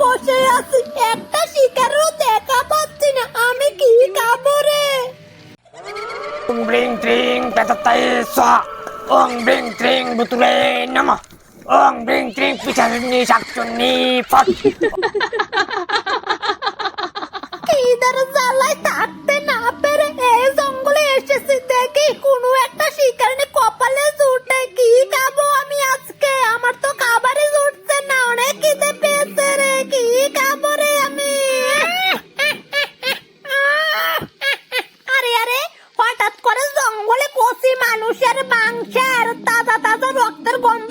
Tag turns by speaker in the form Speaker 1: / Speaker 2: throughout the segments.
Speaker 1: বসে আছি একটা শিকারও দেখা পাচ্ছি না। আমি কি খাব রে?
Speaker 2: ওং ব্রিং ট্রিং পেতাত্তাই স্বাহা। ওং ব্রিং ট্রিং বুতুলে নমঃ। ওং ব্রিং ট্রিং পিছানি শাকচুন্নি ফট।
Speaker 1: খিদার জ্বালায় থাকতে না পেরে এই জঙ্গলে এসেছি দেখি কোনো একটা শিকারনে কপালে জুটে কি খাব আমি আজকে আমার তো খাবারই জুটছে না অনেক খিদে পেয়েছে রে কি খাব রে আমি আরে আরে হঠাৎ করে জঙ্গলে কচি মানুষের মাংসের তাজা তাজা রক্তের গন্ধ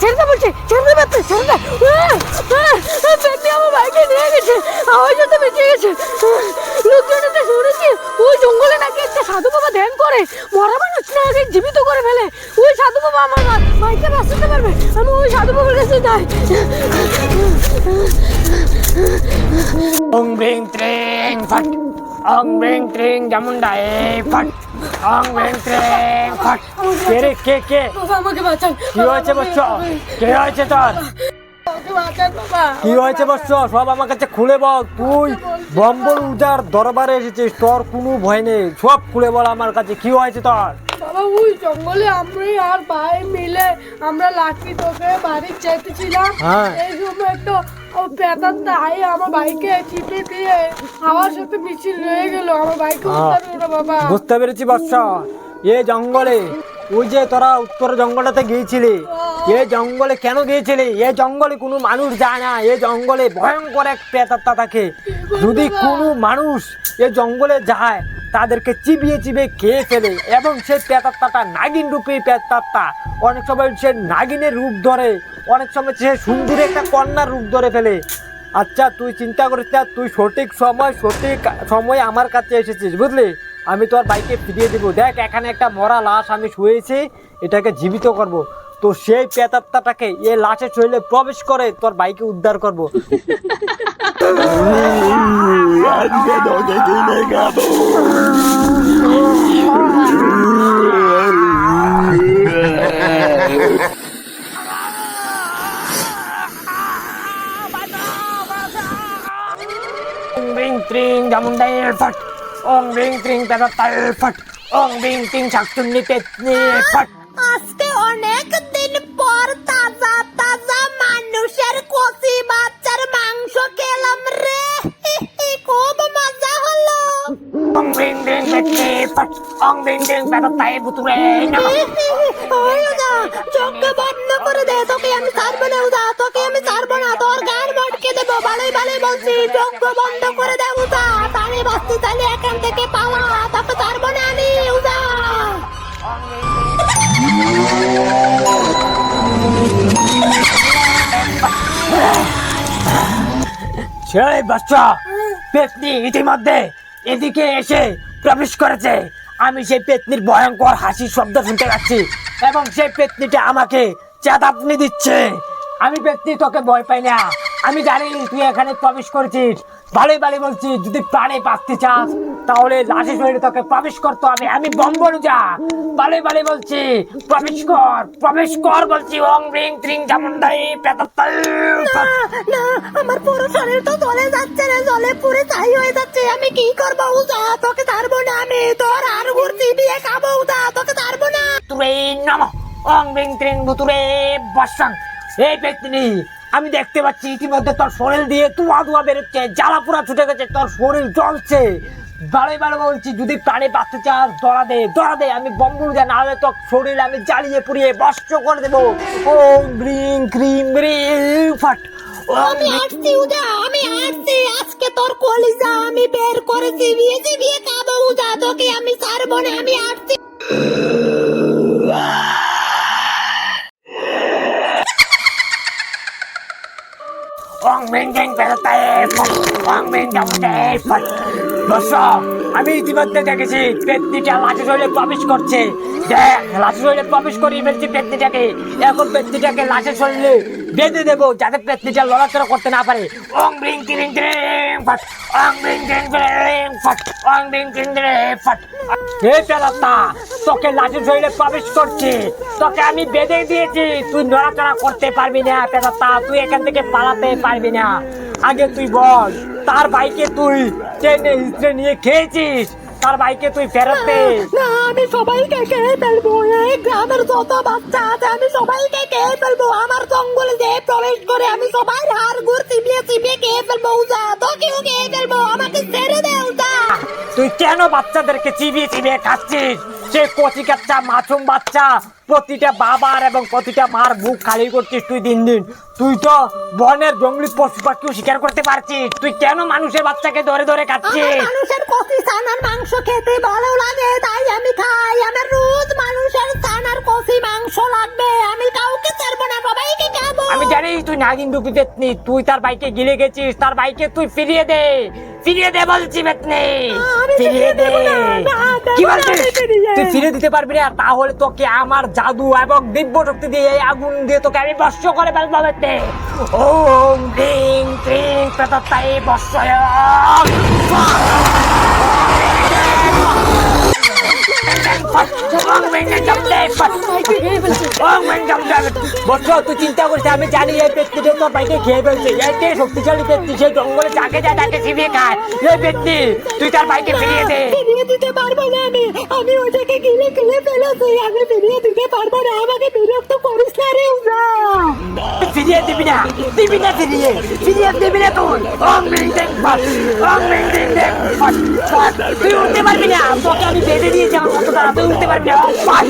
Speaker 1: ছেড়ে দে ছেড়ে দে ছেড়ে দে। আমার বাইকে নিয়ে গেছে আওয়াজ হতে বেঁচে গেছে। লোকজন তো শুনেছি, ওই জঙ্গলে নাকি একটা সাধু বাবা ধ্যান করে, মরা মানুষ না জীবিত করে ফেলে। ওই সাধু বাবা আমার বাইকে বাঁচাতে পারবে, আমি ওই সাধু বাবার কাছে যাই।
Speaker 2: ওং ব্রিং ট্রিং ফট। ওং ব্রিং ট্রিং জামুন্ডাই ফট। অং ব্রিং ট্রিং ফট। কে রে কে কে?
Speaker 1: আমাকে বাঁচান।
Speaker 2: কি হয়েছে বৎস কে হয়েছে তোর? কি হয়েছে বৎস সব আমার কাছে খুলে বল। তুই বম্বল উজার দরবারে এসেছিস তোর কোনো ভয় নেই। সব খুলে বল আমার কাছে। কি হয়েছে তোর?
Speaker 3: ওই জঙ্গলে আমরাই আর ভাই মিলে আমরা লাঠি তোকে বাড়ি চেতেছিলাম
Speaker 2: হ্যাঁ।
Speaker 3: এই সময় একটা পেতার দায় আমার বাইকে চিপে দিয়ে হাওয়ার সাথে মিছিল রয়ে গেল। আমার বাইকে বাবা।
Speaker 2: বুঝতে পেরেছি বৎস এ জঙ্গলে ওই যে তোরা উত্তর জঙ্গলটাতে গিয়েছিলি এ জঙ্গলে কেন গিয়েছিলি? এ জঙ্গলে কোনো মানুষ যায় না এ জঙ্গলে ভয়ঙ্কর এক প্রেতাত্মা থাকে। যদি কোনো মানুষ এ জঙ্গলে যায় তাদেরকে চিবিয়ে চিবিয়ে খেয়ে ফেলে এবং সেই প্রেতাত্মাটা নাগিন রূপী প্রেতাত্মা। অনেক সময় সে নাগিনের রূপ ধরে, অনেক সময় সে সুন্দরী একটা কন্যার রূপ ধরে ফেলে। আচ্ছা তুই চিন্তা করিস না, তুই সঠিক সময় সঠিক সময় আমার কাছে এসেছিস, বুঝলি? আমি তোর বাইকে ফিরিয়ে দেবো। দেখ, এখানে একটা মরা লাশ আমি শুয়েছি, এটাকে জীবিত করব। তো সেই পেতাত্তাটাকে এ লাশের শরীরে প্রবেশ করে তোর বাইকে উদ্ধার করব। อันจะโริงเลยคริงตริง
Speaker 1: ยำไดฟัดองริงตริงแต่
Speaker 2: ละเตฟัดองริงตริงฉักจุนนิเต็ดนี่ฟัด
Speaker 1: ওই উদা চোখ বন্ধ করে দে তোকে আমি ছাড়বো না উদা তোকে আমি ছাড়বো না তোর গান মটকে দেবো ভালোই ভালোই বলছি চোখ বন্ধ করে দে উদা তাহলে বাঁচতে তাহলে এখান থেকে পাওয়া তোকে ছাড়বো না আমি উদা
Speaker 2: সেই বাচ্চা। পেতনি ইতিমধ্যে এদিকে এসে প্রবেশ করেছে। আমি সেই পেতনির ভয়ঙ্কর হাসির শব্দ শুনতে পাচ্ছি এবং সেই পেতনিটা আমাকে চেতাবনি দিচ্ছে, আমি পেতনি তোকে ভয় পাই না। আমি জানি তুই এখানে প্রবেশ করেছিস। ভালোই ভালোই বলছিস, যদি প্রাণে বাঁচতে চাস তাহলে লাঠি শরীরে তোকে প্রবেশ করতে হবে। আমি বম্বল যা ভালোই ভালো বলছি প্রবেশ কর প্রবেশ কর বলছি। ওং রিং ত্রিং জামুন্ডাই পেতাত্তাল।
Speaker 1: না আমার পুরো শরীর তো জ্বলে যাচ্ছে রে জলে পুরে ছাই হয়ে যাচ্ছে। আমি কি করব উদা তোকে ছাড়বো না আমি। তোর আর ঘুরছি দিয়ে খাব উদা তোকে ছাড়বো না।
Speaker 2: তুরে নম। ওং বিং ত্রিং ভুতুরে বসাং। এই পেতনি আমি দেখতে পাচ্ছি ইতিমধ্যে তোর শরীর দিয়ে তুয়া তুয়া বেরোচ্ছে। জ্বালা পুরা ছুটে গেছে তোর শরীর জ্বলছে। বারে বারে বলছি যদি প্রাণে বাঁচতে চাস দড়া দে দড়া দে আমি বম্বুল যা নাহলে তোর শরীর আমি জ্বালিয়ে পুড়িয়ে বস্ত্র করে দেবো। ও ব্রিং ক্রিম ব্রিং ফাট।
Speaker 1: আমি আসছি উদা আমি আসছি। আজকে তোর কলিজা আমি বের করে চিবিয়ে চিবিয়ে খাব উদা তোকে আমি ছাড়বো না আমি আসছি।
Speaker 2: অং মেন গ্যাং বেরোতে অং মেন যাবতে বস আমি ইতিমধ্যে দেখেছি পেতনিটা লাঠি শরীরে প্রবেশ করছে। দেখ, লাঠি শরীরে প্রবেশ করিয়ে ফেলছি পেতনিটাকে। এখন পেতনিটাকে লাঠের শরীরে বেঁধে দেবো যাতে পেতনিটা লড়াচড়া করতে না পারে। অং ব্রিং কিরিং কিরিং ফাট, অং ব্রিং কিরিং কিরিং ফাট, অং ব্রিং কিরিং কিরিং ফাট। হে পেলাতা তোকে লাঠির শরীরে প্রবেশ করছে। তোকে আমি বেঁধে দিয়েছি। তুই নড়াচড়া করতে পারবি না পেলাতা তুই এখান থেকে পালাতে পারবি না। আগে তুই বল। তার বাইকে তুই ট্রেনে হিস্ট্রে নিয়ে খেয়েছিস। তার বাইকে তুই ফেরত দে।
Speaker 1: না, আমি সবাইকে খেয়ে ফেলব। এই গ্রামের যত বাচ্চা আছে, আমি সবাইকে খেয়ে ফেলব। আমার জঙ্গলে যে প্রবেশ করে, আমি সবাই হাড় গুড় চিবিয়ে চিবিয়ে খেয়ে ফেলব। উজা, তোকেও খেয়ে ফেলব। আমাকে ছেড়ে দে।
Speaker 2: তুই কেন বাচ্চাদেরকে চিবিয়ে চিবিয়ে খাচ্ছিস? সে কচি কাচ্চা মাছুম বাচ্চা প্রতিটা বাবার এবং প্রতিটা মার বুক খালি করছিস তুই দিন দিন। তুই তো বনের জঙ্গলি পশু পাখিও শিকার করতে পারছিস। তুই কেন মানুষের বাচ্চাকে ধরে ধরে খাচ্ছিস?
Speaker 1: মানুষের কষি ছানার মাংস খেতে ভালো লাগে তাই আমি খাই। আমার রোজ মানুষের ছানার কষি মাংস লাগবে। আমি কাউকে ছাড়বো না সবাইকে খাব।
Speaker 2: আমি জানি তুই নাগিন ডুবি পেতনি তুই তার বাইকে গিলে গেছিস তার বাইকে তুই ফিরিয়ে দে। ফিরিয়ে দে বলছি
Speaker 1: বেতনে
Speaker 2: ফিরিয়ে দে। কি বলছিস? তুই ফিরিয়ে দিতে পারবি না তাহলে তোকে আমার জাদু এবং দিব্য শক্তি দিয়ে এই আগুন দিয়ে তোকে আমি বর্ষ করে ফেলব বেতনে ওম ক্রিং ক্রিং পেততাই বর্ষয়। চিন্তা করিস আমি জানি এই তোর বাইকে খেয়ে ফেলছে এতে শক্তিশালী ব্যক্তি সে জঙ্গলে যাকে যায় তাকে চিবিয়ে খায় এই ব্যক্তি তুই তার বাইকে ফিরিয়ে দে
Speaker 1: ফিরিয়ে দিতে পারব না আমি আমি ওটাকে গিলে গিলে ফেলেছি, আমি ফিরিয়ে দিতে পারব না, আমাকে বিরক্ত করিস না।
Speaker 2: দিবি না দিবি না ফিরিয়ে ফিরিয়ে দিবি না তুই অং মিং টেং ফাট অং মিং টেং টেং ফাট ফাট তুই উঠতে পারবি না তোকে আমি বেঁধে দিয়েছি আমার কত দ্বারা তুই উঠতে পারবি না ফাট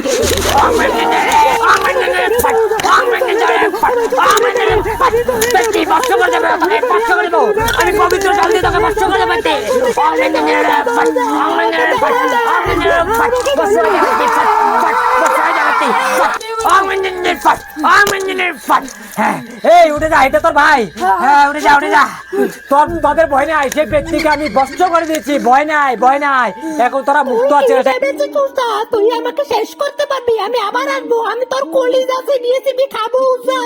Speaker 2: অং মিং টেং অং মিং টেং ফাট অং মিং টেং ফাট অং মিং টেং ফাট ব্যক্তি বর্ষ করে দেবে তোকে বর্ষ করে দেবো আমি পবিত্র জল দিয়ে তোকে বর্ষ করে দেবো ব্যক্তি অং টেং ফাট আমি ইঞ্জিনিয়ার ফাট হ্যাঁ এই উঠে যা এটা তোর ভাই। হ্যাঁ উঠে যা উঠে যা। তোর তোদের ভয় নাই সেই ব্যক্তিকে আমি বস্ত্র করে দিয়েছি। ভয় নাই ভয় নাই। এখন তোরা মুক্ত আছে
Speaker 1: তুই আমাকে শেষ করতে পারবি? আমি আবার আসব। আমি তোর কলিজা চিবিয়ে খাব উজা